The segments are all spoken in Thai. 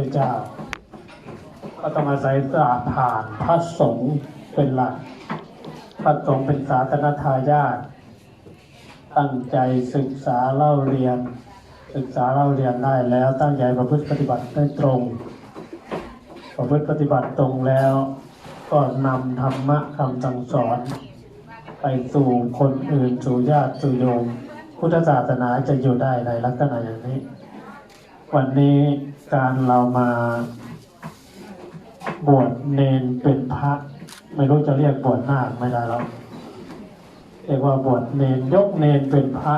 พระเจ้าก็ต้องอาศัยศาสตร์ผ่านพระสงฆ์เป็นหลัก พระสงฆ์เป็นศาสนทายาทตั้งใจศึกษาเล่าเรียน ศึกษาเล่าเรียนได้แล้วตั้งใจประพฤติปฏิบัติได้ตรง ประพฤติปฏิบัติตรงแล้วก็นำธรรมะคำสั่งสอน ไปสู่คนอื่นสู่ญาติสู่โยมพุทธศาสนาจะอยู่ได้ในลักษณะอย่างนี้ วันนี้ การเรามาบวชเนนเป็นพระ ไม่รู้จะเรียกบวชนาคไม่ได้แล้วเรียกว่าบวชเนนยกเนนเป็นพระ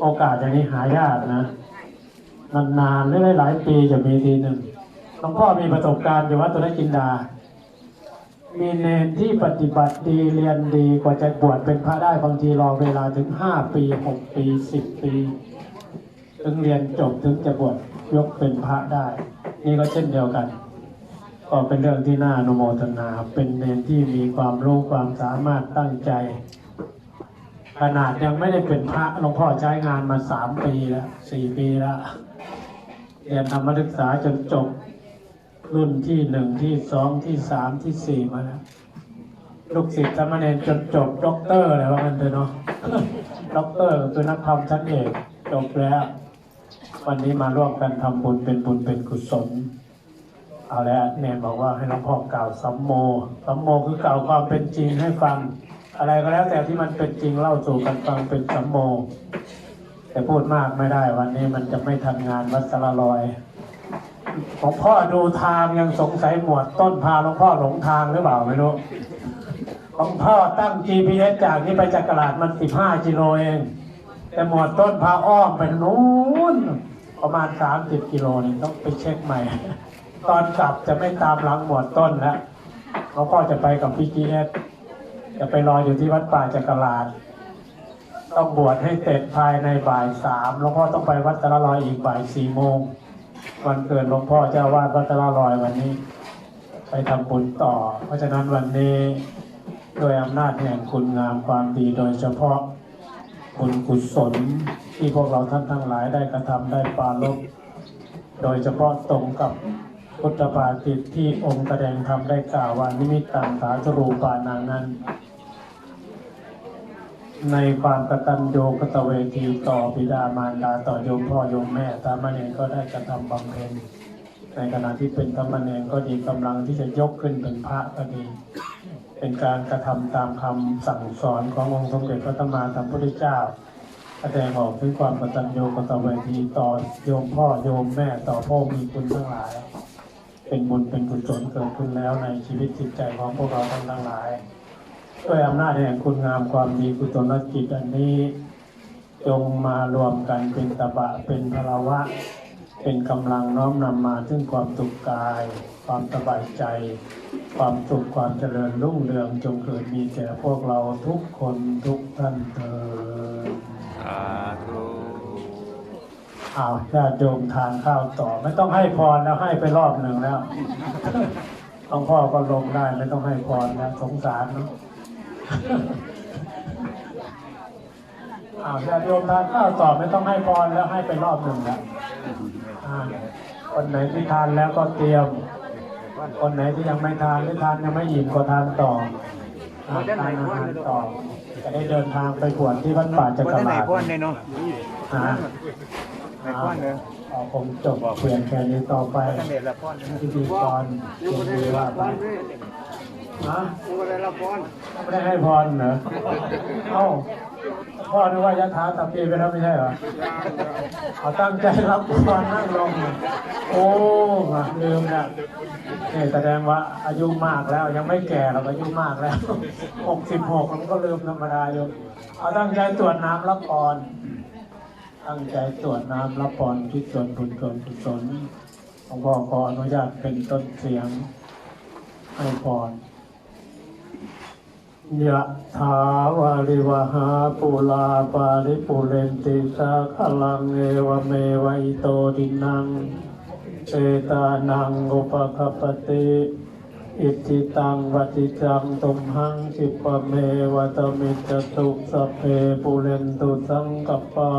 โอกาสอย่างนี้หายากนะนานๆหรือหลายปีจะมีทีหนึ่งหลวงพ่อมีประสบการณ์อยู่วัดตุนกินดา มีเนนที่ปฏิบัติดีเรียนดีกว่าจะบวชเป็นพระได้บางทีรอเวลาถึงห้าปีหกปีสิบปี ถึงเรียนจบถึงจะบวช ยกเป็นพระได้ นี่ก็เช่นเดียวกัน ก็เป็นเรื่องที่น่าอนุโมทนา เป็นเนนที่มีความรู้ความสามารถตั้งใจ ขนาดยังไม่ได้เป็นพระหลวงพ่อใช้งานมาสามปีแล้วสี่ปีแล้วเรียนธรรมศึกษาจนจบรุ่นที่หนึ่งที่สองที่สามที่สี่มาแล้วลูกศิษย์สามเณรจนจบด็อกเตอร์อะไรว่ากันเถอะเนาะด็อกเตอร์คือนักธรรมชั้นเอกจบแล้ว วันนี้มาร่วมกันทำบุญเป็นบุญเป็นกุศลเอาแล้วเนนบอกว่าให้หลวงพ่อกล่าวสัมโมสัมโมคือกล่าวความเป็นจริงให้ฟัง อะไรก็แล้วแต่ที่มันเป็นจริงเล่าสู่กันฟังเป็นสัมโม แต่พูดมากไม่ได้ วันนี้มันจะไม่ทันงานวัดสระลอยหลวงพ่อดูทางยังสงสัยหมวดต้นพาหลวงพ่อหลงทางหรือเปล่าไม่รู้หลวงพ่อตั้ง GPS จากนี้ไปจากกลาดมัน15กิโลเอง แต่หมวดต้นพาอ้อมไปนู้น ประมาณ 30 กิโลนี่ต้องไปเช็คใหม่ ตอนกลับจะไม่ตามหลังหมวดต้นแล้วหลวงพ่อจะไปกับพี่ GPS จะไปรออยู่ที่วัดป่าจักรลาดต้องบวชให้เสร็จภายในบ่ายสามหลวงพ่อต้องไปวัดตะละลอยอีกบ่ายสี่โมงวันเกิดหลวงพ่อเจ้าวาดวัดตะละลอยวันนี้ ไปทำบุญต่อ เพราะฉะนั้นวันนี้ด้วยอำนาจแห่งคุณงามความดีโดยเฉพาะ บุญกุศลที่พวกเราท่านทั้งหลายได้กระทำได้ปารบโดยเฉพาะตรงกับพุทธภาษิตที่องค์แสดงธรรมได้กล่าวว่านิมิตตังสาธรูปานังนั้น ในความกตัญญูกตเวทีต่อบิดามารดาต่อโยมพ่อโยมแม่สามเณรก็ได้กระทำบำเพ็ญในขณะที่เป็นสามเณรก็ดีกำลังที่จะยกขึ้นเป็นพระก็ดี เป็นการกระทำตามคำสั่งสอนขององค์สมเด็จพระสัมมาสัมพุทธเจ้าแสดงออกถึงความกตัญญูกตเวทีต่อโยมพ่อโยมแม่ต่อพ่อมีคุณทั้งหลาย เป็นบุญเป็นกุศลเกิดขึ้นแล้วในชีวิตจิตใจของพวกเราทั้งหลายด้วยอำนาจแห่งคุณงามความดีกุศลจิตอันนี้ จงมารวมกันเป็นตบะเป็นพลวะ เป็นกำลังน้อมนำมาซึ่งความสุขกาย ความสบายใจ ความสุขความเจริญรุ่งเรืองจงเกิดมีแก่พวกเราทุกคนทุกท่านเถิดสาธุอ้าวญาติโยมทานข้าวต่อ ไม่ต้องให้พรแล้วให้ไปรอบหนึ่งแล้วหลวงพ่อก็ลงได้ไม่ต้องให้พรนะสงสารเนาะอ้าวญาติโยมทานข้าวต่อไม่ต้องให้พรแล้วให้ไปรอบหนึ่งแล้วอ่า คนไหนที่ทานแล้วก็เตรียม คนไหนที่ยังไม่ทานหรือทานยังไม่อิ่มก็ทานต่ออ่าทานอาหารต่อ จะได้เดินทางไปบวชที่วัดป่าจักวันรไหนลาดพ่นเนี่ยเนาะอ่าไหนพ่นเนี่ยเอาผมจบเพียงแค่นี้ต่อไปท่านเดชละพ่นพิธีกรเรียนดีว่าไปฮะกูก็ได้ละพ่นไม่ได้ให้พรเหรอเอ้า พ่อนึกว่ายะถาตับปีไปแล้วไม่ใช่เหรอเอาตั้งใจรับพรนั่งลงโอ้มาลืมเนี่ยนี่แสดงว่าอายุมากแล้วยังไม่แก่หรออายุมากแล้วหกสิบหกมันก็ลืมธรรมดาอยู่เอาตั้งใจตรวจน้ำรับพรตั้งใจตรวจน้ำรับพรที่ส่วนบุญส่วนกุศลหลวงพ่อขออนุญาตเป็นต้นเสียงให้พร ยะถาวาริวหาปุลาปาริปุเรนติสาขลังเอวเมวะอิโตดินังเอตานังอุปคปติอิทิตังวัติจังตุมหังสิปเมวตมิจตุสเพปุเรนตุสังกปา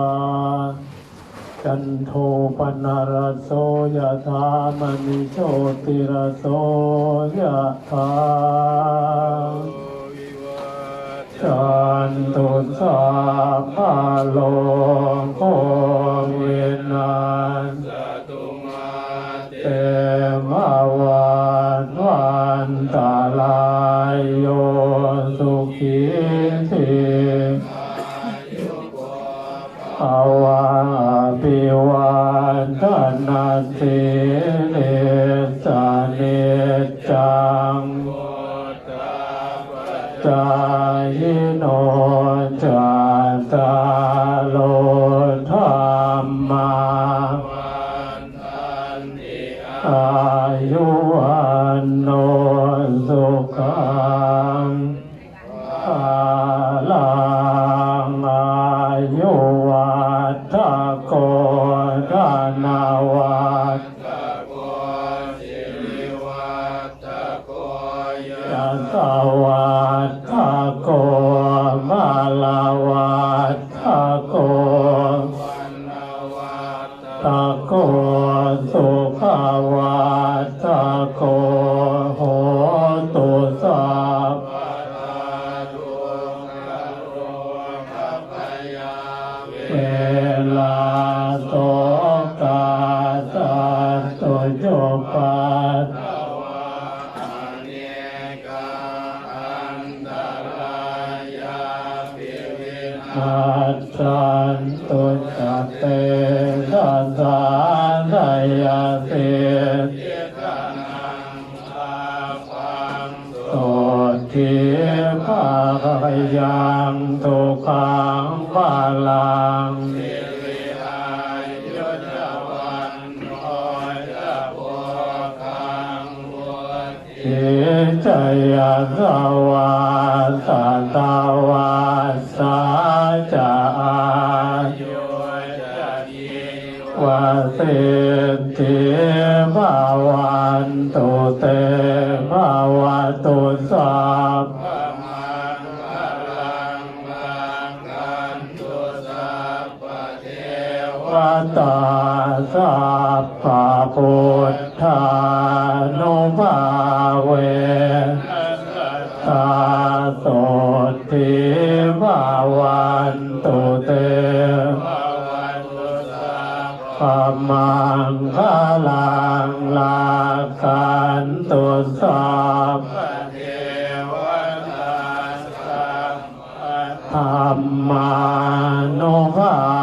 จันโทปนารโสยะธามณิโชติรโสยะธา จันตุสาพาโลโคเวนันเตมาเต มาลาวัฏ ทิจยาสวาสัตวาสาจายวาเสติภาวันตุเตภาวะตุสัพวัตตาสัพ ธรรมานุภา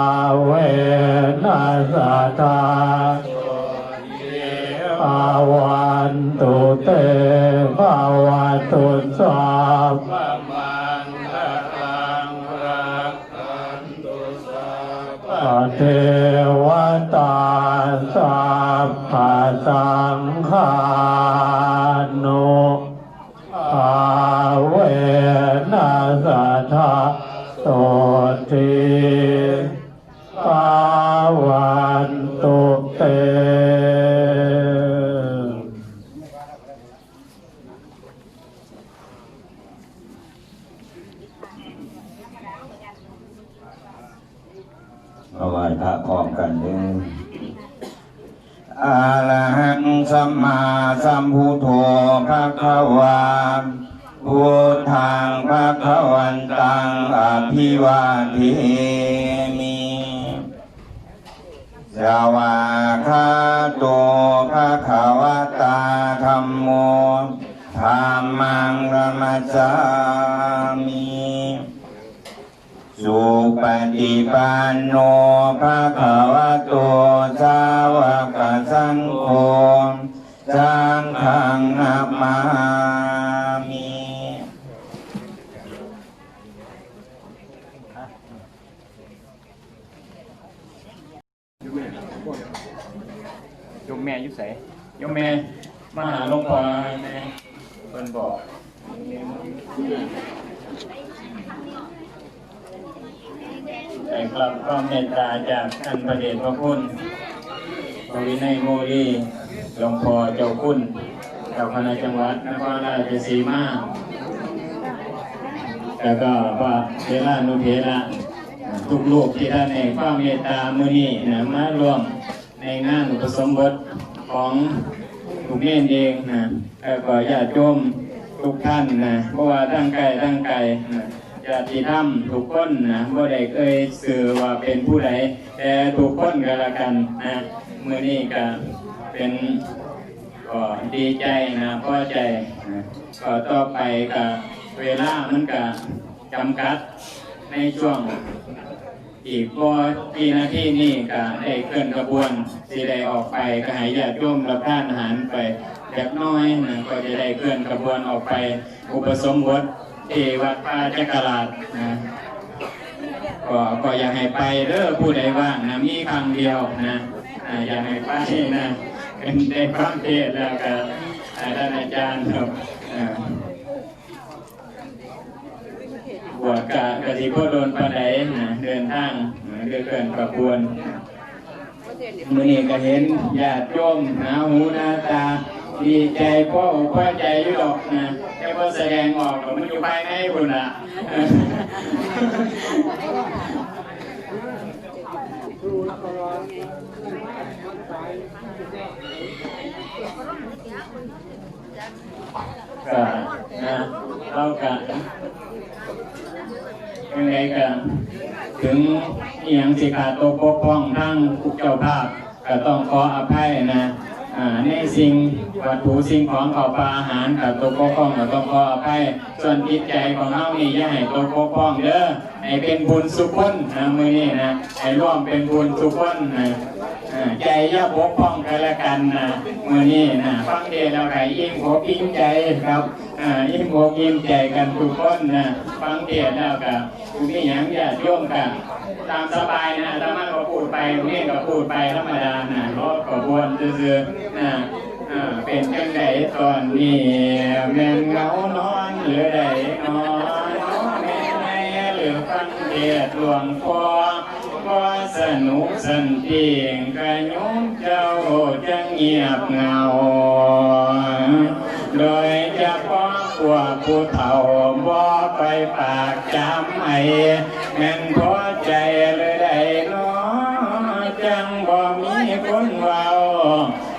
หังสัมมาสัมพุทโธภะคะวาพุทธังภะคะวันตังอภิวาเทมิสวาคาโตภะคะวะตาธัมโมธัมมังระมัสสามิ สุปฏิปันโนภะคะวะโตสาวกสังโฆสังฆังนามามิยมแม่อยุ่ใสยมแม่มาหาหลวงพ่อแม่เพิ่นบอก แต่กลับความเมตตาจากท่านพระเดชพระคุณพระวินัยโมลีหลวงพ่อเจ้าคุณเจ้าคณะจังหวัดนครราชสีมา แล้วก็พระเทรานุเทระทุกลูกที่ท่านในความเมตตามือนี้นะมาร่วมในงานอุปสมบทของลูกเมนเองนะแล้วก็ญาติโยมทุกท่านนะเพราะว่าตั้งไกลตั้งไกลนะ ญาติธรรมทุกคนนะบ่ได้เคยสื่อว่าเป็นผู้ใดแต่ทุกคนก็แล้วกันนะมือนี้ก็เป็นก็ดีใจนะพอใจนะก็ต่อไปก็เวลามันก็จำกัดในช่วงอีกพอกี่นาทีนี่ก็ได้เคลื่อนกระบวนสิได้ออกไปก็ให้ญาติโยมรับทานอาหารไปเล็กน้อยนะก็จะได้เคลื่อนกระบวนออกไปอุปสมบท ที่วัดป่าจักรราชนะก็ก็อยากให้ไปเด้อผู้ใดว่างนะมีครั้งเดียวนะอ่าอยากให้ไปนะเป็นได้ความเทศน์แล้วก็อ่าท่านอาจารย์ครับอ่าบวชกะกะทิโพโดนปานใดนะเดินทางนะเดินเกินกระบวนมื่อนี้ก็เห็นญาติโยมหนาหูหน้าตา ดีใจพ่ออกพ่อใจยู่ดอกนะแค่พ่อแสดงออกมันอยู่ภายในคุณละก็นะเราก็ยังไงกันถึงอย่างสิขาดตัวปกป้องทั้งเจ้าภาพก็ต้องขออภัยนะ ในสิ่งวัตถุสิ่งของข้าปลาอาหารกับตัวปกป้องก็ต้องขออภัยส่วนจิตใจของเรานี่อย่าให้ตัวปกป้องเด้อให้เป็นบุญสุขคนนะมือนี้นะให้ร่วมเป็นบุญสุขคนนะใจย่าปกป้องกันละกันนะมือนี้นะฟังเดชเราไก่อิ่มอกอิ่มใจครับอ่าอิ่มอกอิ่มใจกันทุกคนนะฟังเดชแล้วกับ มีอย่างญาติโยมกันตามสบายนะถ้ามันก็พูดไปนี่ก็พูดไปธรรมดานะรถขบวนซื่อๆนะเป็นจังไดตอนนี้แม่นเงานอนหรือใดนอนแม่นไงหรือฟังเดชหลวงพ่อก็สนุกสันติงกระยุมเจ้าจะเงียบเงา โดยเฉพาะพวผู้เฒ่าบ่ไปปา แม่นพอใจเลยได้เนาะจังบ่มีคนเว้า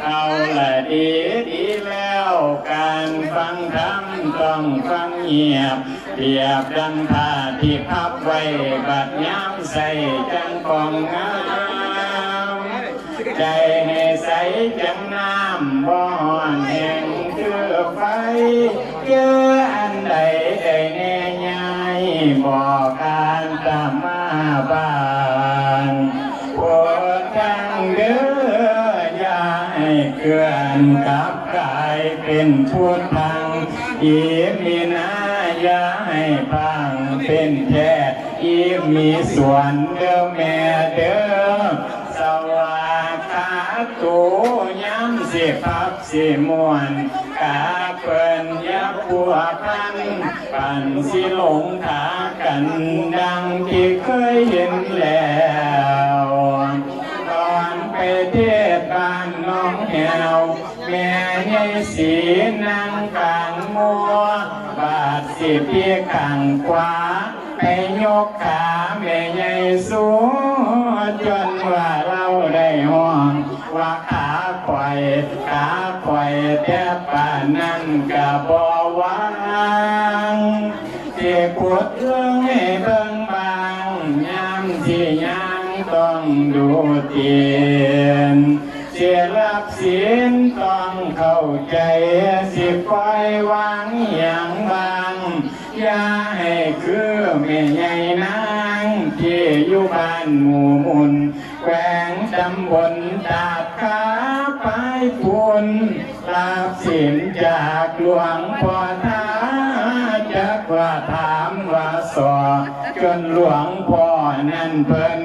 เอาละดีดีแล้วการฟังธรรมต้องฟังเงียบเปรียบดังผ้าที่พับไว้บัดย้ำใส่จังกองงามใจให้ใสจังน้ำบ่อนแห่งคือไฟเจออันใดได้แน่ย บอกการตามาบ้านโปรดทังเด้อยาให้เกินกับกายเป็นพุทธังอีมีนายาให้พังเป็นแท้อีมีส่วนเด้อแม่เด้อสวากาตูย้ำสิพับสิมวนกา เปินยับปัวพันปันสิหลงทากันดังที่เคยเห็นแล้วตอนไปเทศบ้านน้องแหวแม่ยายสีนางกลางมัวบาดสิพี่ข้างขวาไปยกขาแม่ใหญ่สูงจนว่าเราได้ห้องว่าขาควายขา ควายแต่ป่านนั้นก็บ่วางที่ปวดเรื่องให้เบิ่งบางยามที่ยังต้องดูเตียนเสียรับสินต้องเข้าใจสิปล่อยวางอย่างบางอย่าให้คือแม่ใหญ่นางที่อยู่บ้านหมู่มุนแขวงตำบลตาดขาไปพุน ลาบสินจากหลวงพ่อท้าจักว่าถามว่าสอจนหลวงพ่อนั่นเพิ่น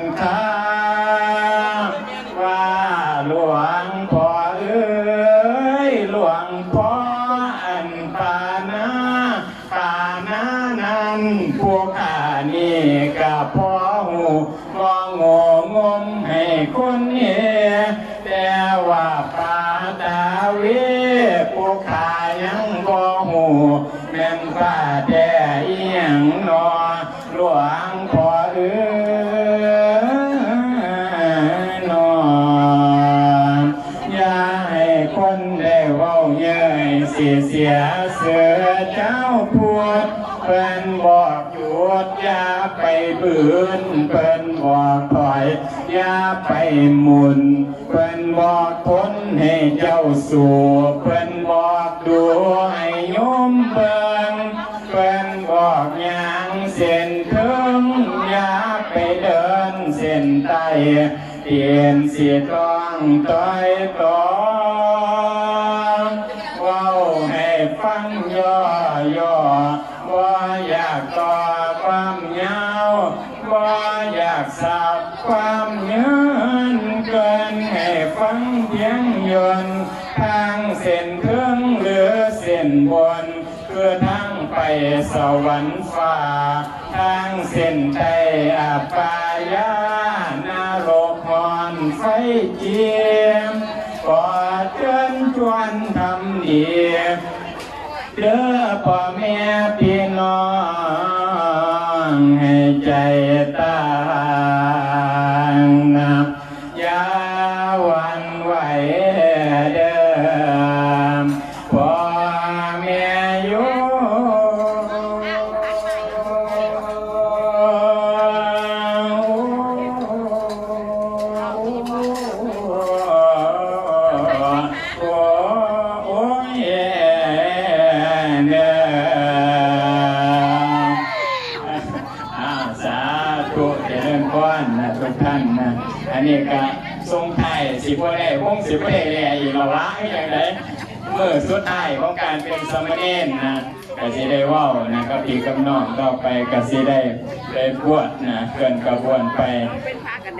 ทางเส้นเครื่องหรือเส้นบนคือทางไปสวรรค์ฟ้าทางเส้นใต้อาปายานรกมอนไฟเจียมกอดเชิญชวนทำดีเด้อพ่อแม่พี่น้องให้ใจตา อ้าวสาธุเจริญพรนะทุกท่านนะอันนี้ก็ทรงไทยสิบ่ได้วงสิบ่ได้แลอีกละวะไม่อย่างไรเมื่อสุดท้ายของการเป็นสมณเณรนะกสิได้ว้าวนะกับผีกับน้องต่อไปกสิได้ได้บวชนะเกินกระบวนไปเกัน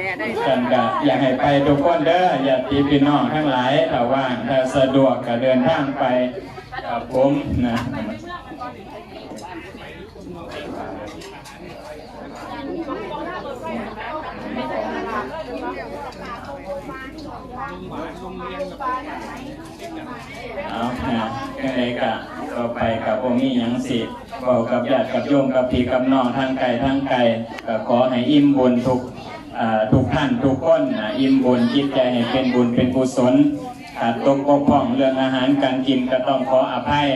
กันก็อยากให้ไปทุกคนเด้ออย่าตีพี่น้องทั้งหลายถ้าว่างถ้าสะดวกก็เดินทางไปกับผมนะ เอานะยังไง กะต่อไปกับพวกนี้ยังสิบอกกับญาติกับโยมกับพี่กับน้องทางไกลทางไกลก็ขอให้อิ่มบุญทุกทุกท่านทุกคนอิ่มบุญจิตใจให้เป็นบุญเป็นกุศลขาดตกบกพร่องเรื่องอาหารการกินก็ต้องขออภัย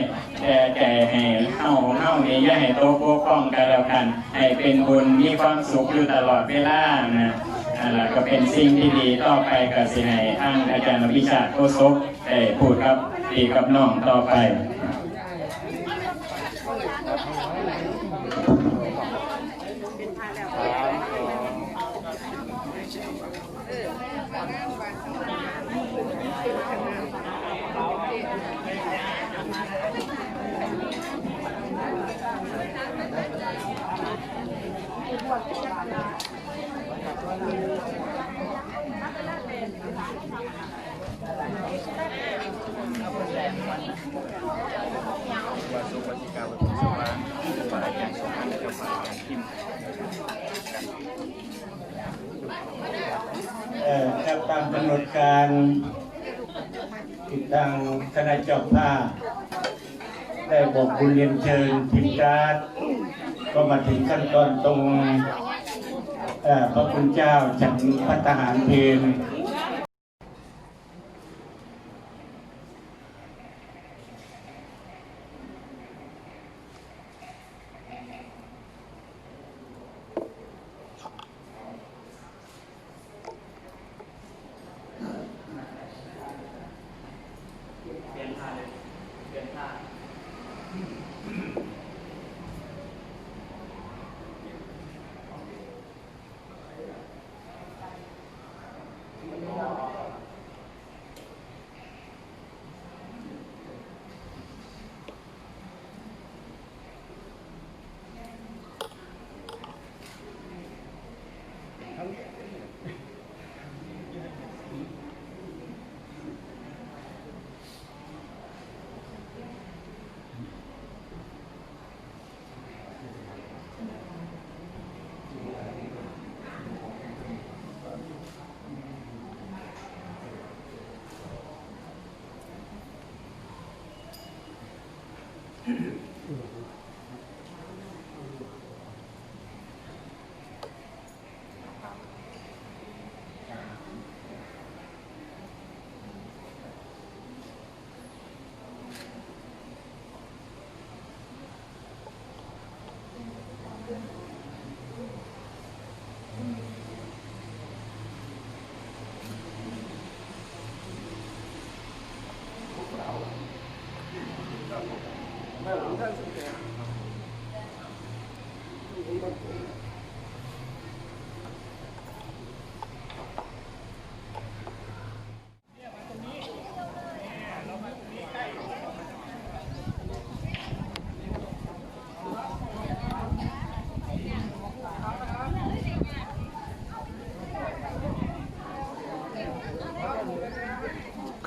แต่ใจให้เฮาของเฮานี่อย่าให้ตกบกพร่องกันแล้วกัน ให้เป็นบุญมีความสุขอยู่ตลอดเวลานะ อันละก็เป็นสิ่งที่ดีต่อไปกับสิให้ทางอาจารย์อภิชาตโคศกได้พูดครับดีกับน้องต่อไป ว่าสุวัติกาวัตถุสวาปาราจารย์สมานเจ้าป่าการพิมพ์ เอ่อครับตามกำหนดการติดตังคณะเจ้าภาพได้บอกบุญเรียนเชิญทีมการดก็มาถึงขั้นตอนตรงพระคุณเจ้าฉันพัฒหารเพล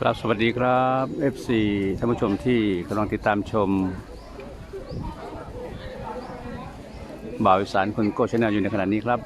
ครับสวัสดีครับ FC ท่านผู้ชมที่กำลังติดตามชม บ่าวอีสานคนโกชแนลอยู่ในขณะนี้ครับ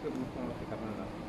ขึ้นขึ้นมา